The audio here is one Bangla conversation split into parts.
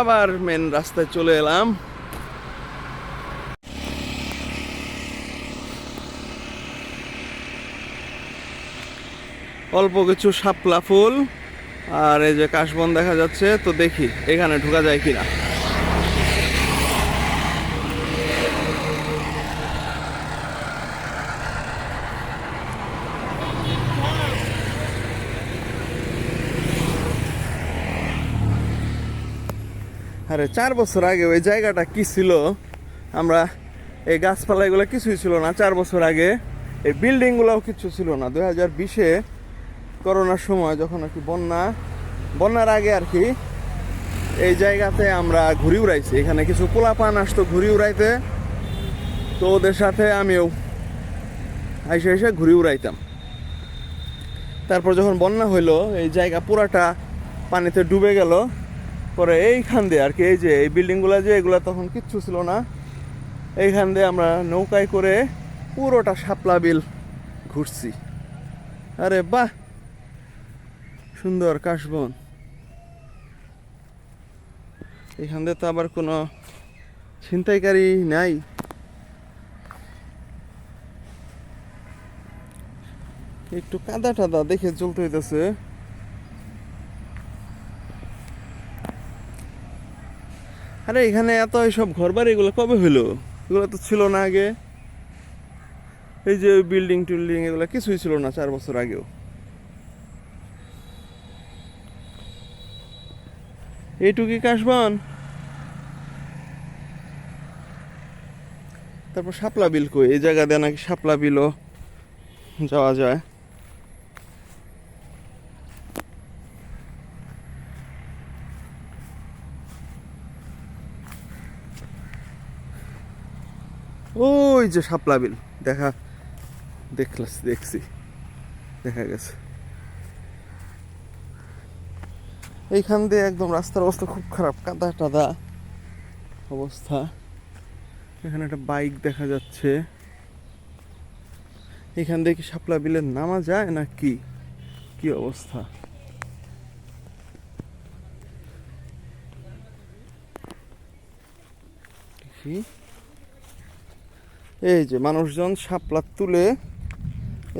আবার মেন রাস্তায় চলে এলাম। অল্প কিছু শাপলা ফুল আর এই যে কাশবন দেখা যাচ্ছে, তো দেখি এখানে ঢুকা যায় কিনা। আরে চার বছর আগে ওই জায়গাটা কি ছিল? আমরা এই গাছপালা এগুলো কিছুই ছিল না, চার বছর আগে। এই বিল্ডিংগুলোও কিছু ছিল না। দুই হাজার বিশে করোনার সময় যখন আর কি বন্যা, বন্যার আগে আর কি এই জায়গাতে আমরা ঘুরি উড়াইছি। এখানে কিছু পোলাপান আসতো ঘুরি উড়াইতে। তো ওদের সাথে আমিও আইসে এসে ঘুরি উড়াইতাম। তারপর যখন বন্যা হইল, এই জায়গা পুরাটা পানিতে ডুবে গেল। পরে এইখান দিয়ে আর কি, এই যে এই বিল্ডিংগুলো যে এগুলো তখন কিচ্ছু ছিল না, এইখান দিয়ে আমরা নৌকায় করে পুরোটা শাপলা বিল ঘুরছি। আরে বাহ! সুন্দর কাশবন। এখান দিয়ে তো আবার কোনো ছিনতাইকারী নাই। একটু কাদা টাদা দেখে চলতে হইতেছে। আরে এখানে এত এইসব ঘর বাড়ি এগুলো কবে হইল? এগুলো তো ছিল না আগে। এই যে বিল্ডিং টিল্ডিং এগুলো কিছুই ছিল না চার বছর আগেও। এইটুকি কাশবন? তারপর শাপলা বিল কই? এই জায়গা দিয়ে নাকি শাপলা বিলও যাওয়া যায়। ওই যে শাপলা বিল। দেখা দেখলাস দেখছি। দেখা গেছে। এইখান দিয়ে একদম রাস্তার অবস্থা খুব খারাপ। কাদা টাদা অবস্থা। এখানে একটা বাইক দেখা যাচ্ছে। এখান দিয়ে কি শাপলা বিলে নামা যায় না কি কি অবস্থা? দেখি। এই যে মানুষজন শাপলা তুলে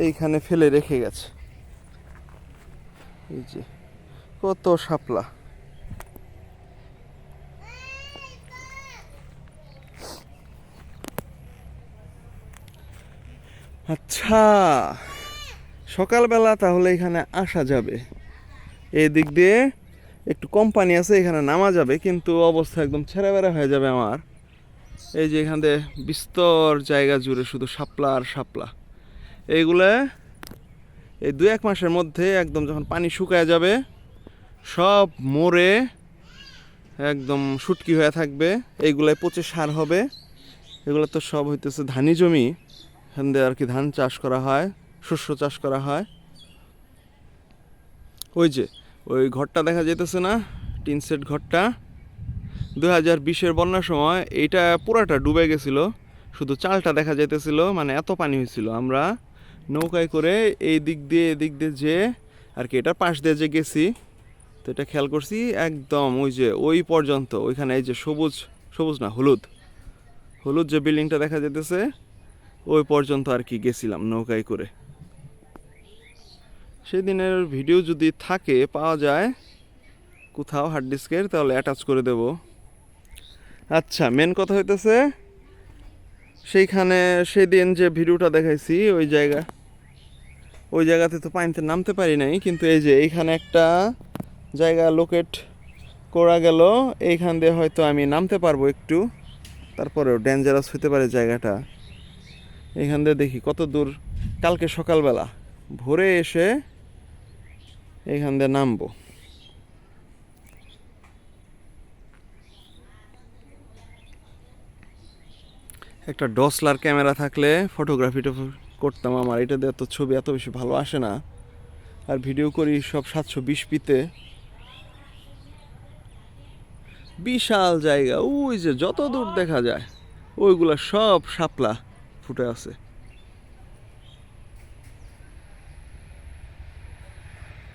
এইখানে ফেলে রেখে গেছে। এই যে কত শাপলা। আচ্ছা সকালবেলা তাহলে এখানে আসা যাবে। এই দিক দিয়ে একটু কোম্পানি আছে, এখানে নামা যাবে, কিন্তু অবস্থা একদম ছেঁড়া বেড়া হয়ে যাবে আমার। এই যে এখান দিয়ে বিস্তর জায়গা জুড়ে শুধু শাপলা আর শাপলা। এইগুলা এই দু এক মাসের মধ্যে একদম যখন পানি শুকায় যাবে, সব মরে একদম শুটকি হয়ে থাকবে। এইগুলাই পচে সার হবে। এগুলো তো সব হইতেছে ধানি জমি। এখান দিয়ে আর কি ধান চাষ করা হয়, শস্য চাষ করা হয়। ওই যে, ওই ঘরটা দেখা যাইতেছে না, টিন সেট ঘরটা। দু হাজার বিশের বন্যার সময় এইটা পুরাটা ডুবে গেছিল। শুধু চালটা দেখা যাইতেছিল মানে এত পানি হয়েছিল আমরা নৌকায় করে এই দিক দিয়ে এদিক দিয়ে যে আর কি, এটার পাশ দিয়ে যে গেছি, তো এটা খেয়াল করছি একদম ওই যে, ওই পর্যন্ত, ওইখানে এই যে সবুজ সবুজ না, হলুদ হলুদ যে বিল্ডিংটা দেখা যেতেছে ওই পর্যন্ত আর কি গেছিলাম নৌকায় করে। সেদিনের ভিডিও যদি থাকে, পাওয়া যায়, কোথাও হার্ড ডিস্কের তাহলে অ্যাটাচ করে দেব। আচ্ছা মেন কথা হইতেছে সেইখানে সেদিন যে ভিডিওটা দেখাইছি, ওই জায়গা, ওই জায়গাতে তো পানিতে নামতে পারি নাই, কিন্তু এই যে এইখানে একটা জায়গা লোকেট করা গেল, এইখান দিয়ে হয়তো আমি নামতে পারব একটু, তারপরেও ডেঞ্জারাস হতে পারে জায়গাটা। এখান দিয়ে দেখি কত দূর, কালকে সকালবেলা ভোরে এসে এইখান দিয়ে নামবো। একটা ডসলার ক্যামেরা থাকলে ফটোগ্রাফিটা করতাম আমার। এটা দিয়ে তো ছবি এত বেশি ভালো আসে না। আর ভিডিও করি সব সাতশো বিশ পিতে বিশাল জায়গা, ওই যে যত দূর দেখা যায়, ওইগুলা সব শাপলা ফুটে আছে।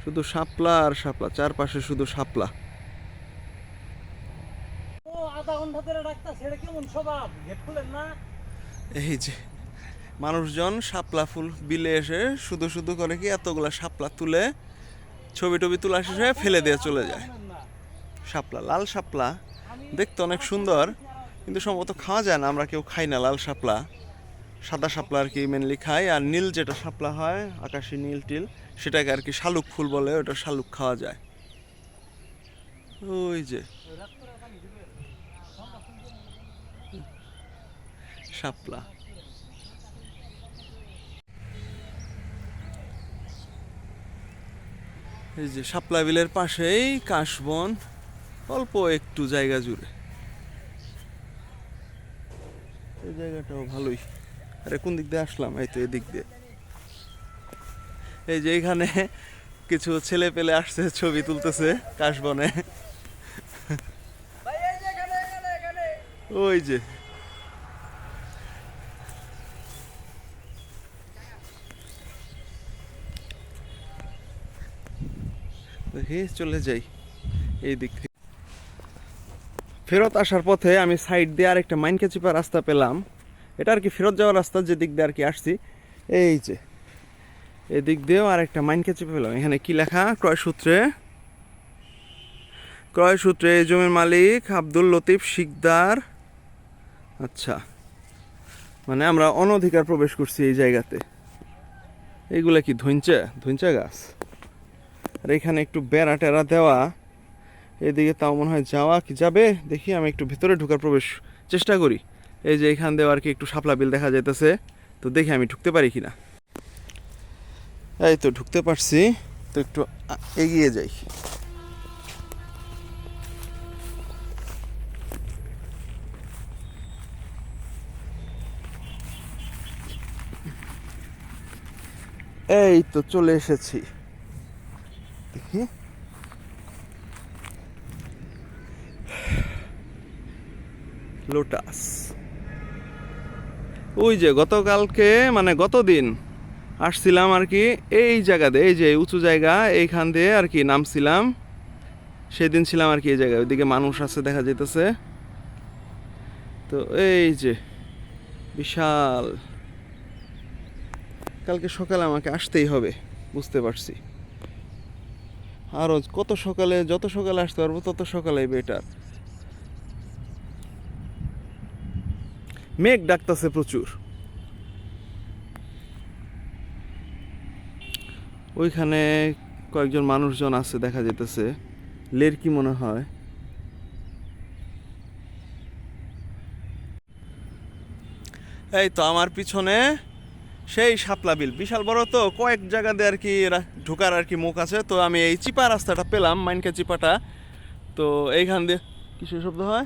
শুধু শাপলা আর শাপলা, চারপাশে শুধু শাপলা। এই যে, মানুষজন শাপলা ফুল বিলে এসে শুধু শুধু করে কি এতগুলা শাপলা তুলে ছবি টবি তোলা শেষে ফেলে দিয়ে চলে যায়। শাপলা, লাল শাপলা, দেখতে অনেক সুন্দর, কিন্তু সম্ভবত খাওয়া যায় না, আমরা কেউ খাই না লাল শাপলা। সাদা শাপলা আর কি মেনলি খাই, আর নীল যেটা শাপলা হয়, আকাশি নীল টিল, সেটাকে আর কি শালুক ফুল বলে, ওটা শালুক খাওয়া যায়। ওই যে শাপলা। এই যে শাপলা বিলের পাশেই কাশবন, অল্প একটু জায়গা জুড়ে। এই জায়গাটাও ভালোই। আরে, কোন দিক দিয়ে আসলাম? এই তো এদিক দিয়ে। এই যে এখানে কিছু ছেলে পেলে আসছে, ছবি তুলতেছে কাশবনে। ওই যে দেখি চলে যাই। এই দিক থেকে। ফেরত আসার পথে আমি সাইড দিয়ে আর একটা চিপা রাস্তা পেলাম। এটা আর কি ফেরত যাওয়ার রাস্তা, যে দিক দিয়ে আর কি আসছি। এই যে এদিক দিয়েও আর একটা মাইনকে চিপে পেলাম। এখানে কি লেখা? ক্রয় সূত্রে। ক্রয় সূত্রে জমির মালিক আব্দুল লতিফ শিকদার। আচ্ছা মানে আমরা অনধিকার প্রবেশ করছি এই জায়গাতে। এইগুলা কি ধৈঞ্চা ধৈঞ্চা গাছ? আর এখানে একটু বেড়া টেরা দেওয়া। এদিকে তাও মনে হয় যাওয়া কি যাবে? দেখি আমি একটু ভিতরে ঢোকার প্রবেশ চেষ্টা করি। এই যে এখান দিয়ে আর কি একটু শাপলা বিল দেখা যাইতেছে। তো দেখি আমি ঢুকতে পারি কি না এই তো ঢুকতে পারছি। তো একটু এগিয়ে যাই। এই তো চলে এসেছি দেখি লোটাস। ওই যে গতকালকে মানে গতদিন আসছিলাম আর কি, এই জায়গাতে এই যে উঁচু জায়গা, এইখান দিয়ে আর কি নামছিলাম। সেদিন ছিলাম আর কি এই জায়গায়, ওইদিকে মানুষ আছে দেখা যেতেছে তো এই যে বিশাল। কালকে সকালে আমাকে আসতেই হবে, বুঝতে পারছি। আরও কত সকালে, যত সকালে আসতে পারব, তত সকালে বেটার মেঘ ডাকতেছে প্রচুর। ওইখানে কয়েকজন মানুষজন আছে দেখা যেতেছে লের কি মনে হয়? এই তো আমার পিছনে সেই শাপলা বিল। বিশাল বড় তো, কয়েক জায়গাতে আর কি ঢোকার আর কি মুখ আছে। তো আমি এই চিপা রাস্তাটা পেলাম, মাইনকা চিপাটা। তো এইখান দিয়ে, কিসের শব্দ হয়?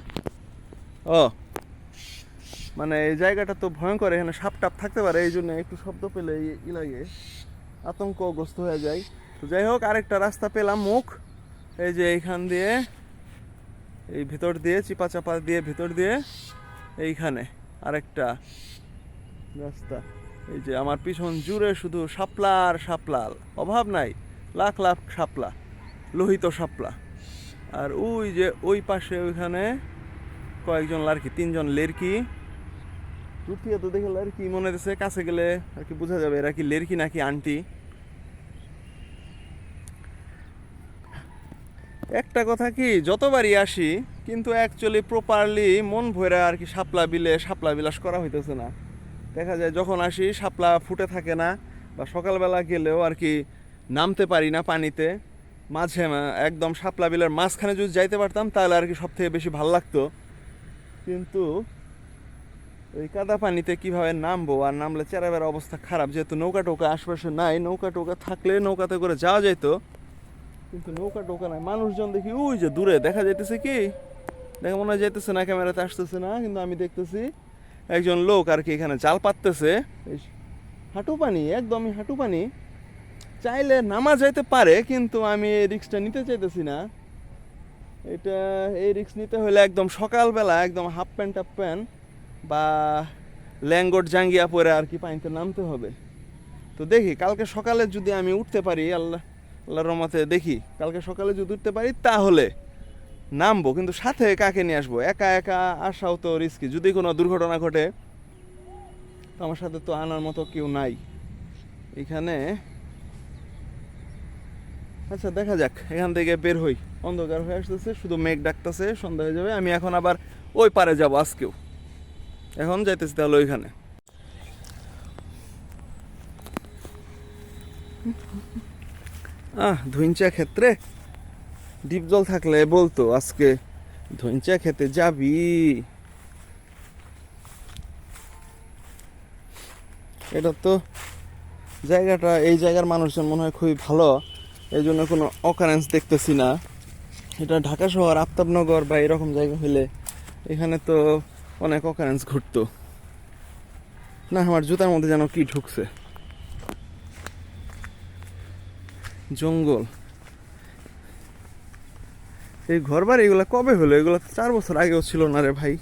ও মানে এই জায়গাটা তো ভয়ঙ্কর, এখানে সাপ টাপ থাকতে পারে, এই জন্য একটু শব্দ পেলে ই- লাগে। আতঙ্কগ্রস্ত হয়ে যায়। তো যাই হোক, আরেকটা রাস্তা পেলাম মুখ। এই যে এইখান দিয়ে, এই ভেতর দিয়ে, চিপা চাপা দিয়ে ভেতর দিয়ে, এইখানে আরেকটা রাস্তা। এই যে আমার পিছন জুড়ে শুধু শাপলা আর শাপলাল। অভাব নাই, লাখ লাখ শাপলা, লোহিত শাপলা। আর ওই যে ওই পাশে ওইখানে কয়েকজন লার্কি, তিনজন লেরকি রুপিয়া তো দেখে কি মনে হচ্ছে কাছে গেলে আর কি বোঝা যাবে এরা কি লেরকি নাকি আন্টি। একটা কথা কি, যতবারই আসি, কিন্তু অ্যাকচুয়ালি প্রপারলি মন ভরে আর কি শাপলা বিলে শাপলা বিলাস করা হইতেছে না। দেখা যায় যখন আসি শাপলা ফুটে থাকে না বা সকালবেলা গেলেও আর কি নামতে পারি না পানিতে। মাঝে একদম শাপলা বিলের মাঝখানে যদি যাইতে পারতাম তাহলে আর কি সব থেকে বেশি ভালো লাগতো। কিন্তু ওই কাদা পানিতে কীভাবে নামবো আর নামলে চেরাবের অবস্থা খারাপ? যেহেতু নৌকা টোকা আশপাশে নাই, নৌকা টোকা থাকলে নৌকাতে করে যাওয়া যেত কিন্তু নৌকা টোকা নাই। মানুষজন দেখি ওই যে দূরে, দেখা যাইতেছে কি? দেখা মনে হয় যাইতেছে না, ক্যামেরাতে আসতেছে না, কিন্তু আমি দেখতেছি একজন লোক আর কি এখানে জাল পাততেছে। এই হাঁটু পানি, একদমই হাঁটু পানি। চাইলে নামা যাইতে পারে, কিন্তু আমি এই রিক্সটা নিতে চাইতেছি না। এটা, এই রিক্স নিতে হলে একদম সকালবেলা একদম হাফ প্যান্ট টাপ প্যান্ট। বা ল্যাঙ্গট জাঙ্গিয়া পরে আর কি পানিতে নামতে হবে। তো দেখি, কালকে সকালে যদি আমি উঠতে পারি, আল্লাহ, আল্লাহর রহমতে দেখি, কালকে সকালে যদি উঠতে পারি, তাহলে নামবো। কিন্তু সাথে কাকে নিয়ে আসব? একা একা আসাও তো রিস্কি যদি কোনো দুর্ঘটনা ঘটে, তো আমার সাথে তো আনার মতো কেউ নাই। এখানে আচ্ছা দেখা যাক। এখান থেকে বের হই। অন্ধকার হয়ে আসতেছে, শুধু মেঘ ডাকতেছে, সন্ধ্যা হয়ে যাবে। আমি এখন আবার ওই পারে যাব আজকেও। এখন যাইতেছি তাহলে ওইখানে। আহ ধুইঞ্চা ক্ষেত্রে ডিপ জল থাকলে বলতো আজকে ধইঞ্চা খেতে যাবি। এটা তো জায়গাটা, এই জায়গার মানুষজন মনে হয় খুবই ভালো এই জন্য কোনো অকারেন্স দেখতেছি না। এটা ঢাকা শহর, আফতাবনগর বা এরকম জায়গা হলে এখানে তো অনেক অকারেন্স ঘটতো। না, আমার জুতার মধ্যে যেন কি ঢুকছে। জঙ্গল। এই ঘর বাড়ি এগুলো কবে হলো? এগুলো চার বছর আগেও ছিল না রে ভাই।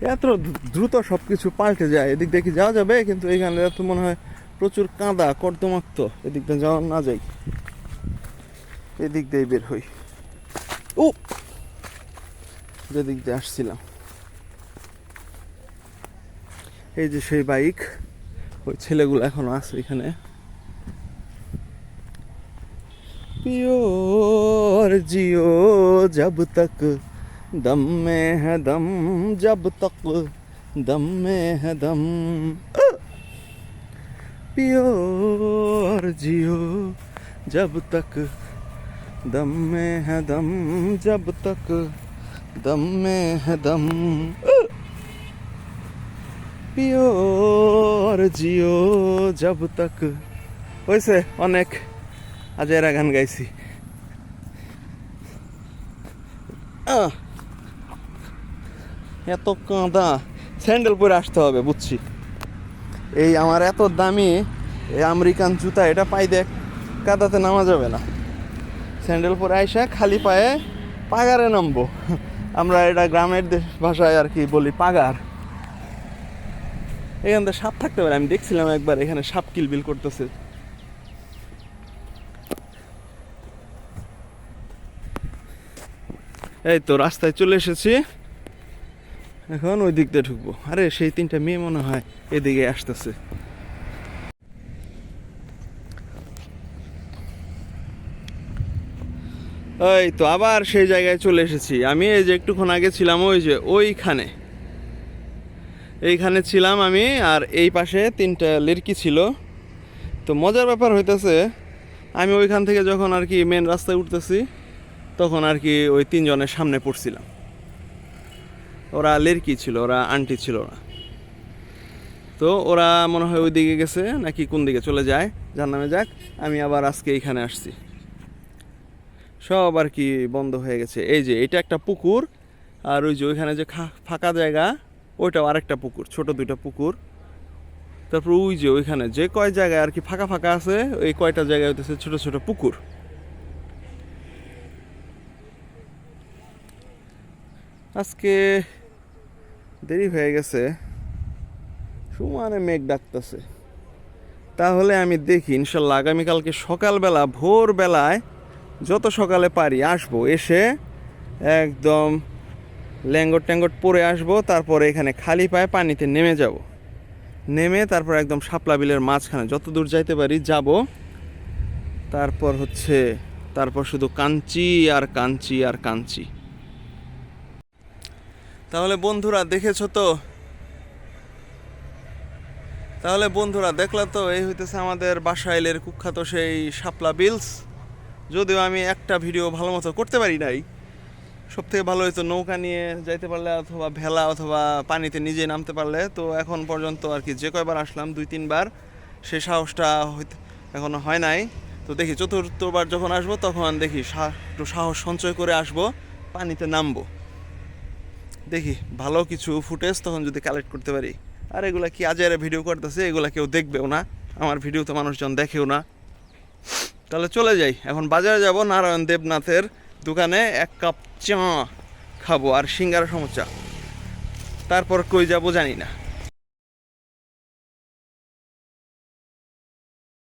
এত দ্রুত সব কিছু পাল্টে যায়। এদিক কি যাওয়া যাবে? কিন্তু এইখানে তো মনে হয় প্রচুর কাঁদা, কর্দমাক্ত। এদিক দিয়ে যাওয়া না যাই। এদিক দিয়ে বের হই। ও! যেদিক দিয়ে আসছিলাম এই যে সেই বাইক ওই ছেলেগুলো এখনো আছে এখানে पियो और जियो जब तक दम में है दम जब तक दम में है दम पियो और जियो जब तक दम में है दम जब तक দম মে দম পিও আর জিও জব তক হয়েছে অনেক আজ এরা গান গাইছি এত কাঁদা স্যান্ডেল পরে আসতে হবে, বুঝছি। এই আমার এত দামি এই আমেরিকান জুতা, এটা পাই দেখ, কাদাতে নামা যাবে না। স্যান্ডেল পরে আইসা খালি পায়ে পাগারে নামবো। আমরা এটা গ্রামের ভাষায় আর কি বলি পাগার। এখান থেকে সাপ থাকতে পারে, আমি দেখছিলাম একবার এখানে সাপ কিলবিল করতেছে। এই তো রাস্তায় চলে এসেছি। এখন ওই দিক দিয়ে ঢুকবো। আরে সেই তিনটা মেয়ে মনে হয় এদিকে আসতেছে। এই তো আবার সেই জায়গায় চলে এসেছি। আমি এই যে একটুক্ষণ আগে ছিলাম ওই যে ওইখানে। এইখানে ছিলাম আমি আর এই পাশে তিনটা লিরকি ছিল। তো মজার ব্যাপার হইতেছে, আমি ওইখান থেকে যখন আর কি মেন রাস্তায় উঠতেছি, তখন আর কি ওই তিনজনের সামনে পড়ছিলাম। ওরা লেরকি ছিল, ওরা আন্টি ছিল ওরা। তো ওরা মনে হয় ওই দিকে গেছে, নাকি কোন দিকে চলে যায়, যার নামে যাক, আমি আবার আজকে এইখানে আসছি। সব আর কি বন্ধ হয়ে গেছে। এই যে, এটা একটা পুকুর, আর ওই যে ওইখানে যে ফাঁকা জায়গা, ওইটাও আরেকটা পুকুর, ছোট দুইটা পুকুর। তারপর ওই যে ওইখানে যে কয় জায়গায় আর কি ফাঁকা ফাঁকা আছে ওই কয়টা জায়গায় হইতেছে ছোট ছোট পুকুর। আজকে দেরি হয়ে গেছে। সমানে মেঘ ডাকতেছে। তাহলে আমি দেখি, ইনশাল্লাহ আগামীকালকে সকালবেলা, ভোরবেলায় যত সকালে পারি আসব, এসে একদম ল্যাঙ্গট ট্যাঙ্গট পরে আসব, তারপরে এখানে খালি পায়ে পানিতে নেমে যাব। নেমে তারপর একদম শাপলা বিলের মাঝখানে যত দূর যাইতে পারি যাব। তারপর হচ্ছে, তারপর শুধু কাঞ্চি আর কাঞ্চি আর কাঞ্চি। তাহলে বন্ধুরা দেখেছ তো? তাহলে বন্ধুরা দেখলা তো, এই হইতেছে আমাদের বাসাইলের কুখ্যাত সেই শাপলা বিলস। যদিও আমি একটা ভিডিও ভালো মতো করতে পারি নাই। সব থেকে ভালো হইতো নৌকা নিয়ে যাইতে পারলে অথবা ভেলা অথবা পানিতে নিজে নামতে পারলে। তো এখন পর্যন্ত আর কি যে কয়বার আসলাম, দুই, তিনবার সে সাহসটা হইতে এখনও হয় নাই। তো দেখি, চতুর্থবার যখন আসব, তখন দেখি একটু সাহস সঞ্চয় করে আসব, পানিতে নামবো। দেখি, ভালো কিছু ফুটেজ তখন যদি কালেক্ট করতে পারি। আর এগুলা কি আজের ভিডিও করতেছে, এগুলা কেউ দেখবেও না। আমার ভিডিও তো মানুষজন দেখেও না। তাহলে চলে যাই। এখন বাজারে যাব নারায়ণ দেবনাথের দোকানে এক কাপ চা খাব আর সিঙ্গারা সমস্যা তারপর কই যাব জানি না।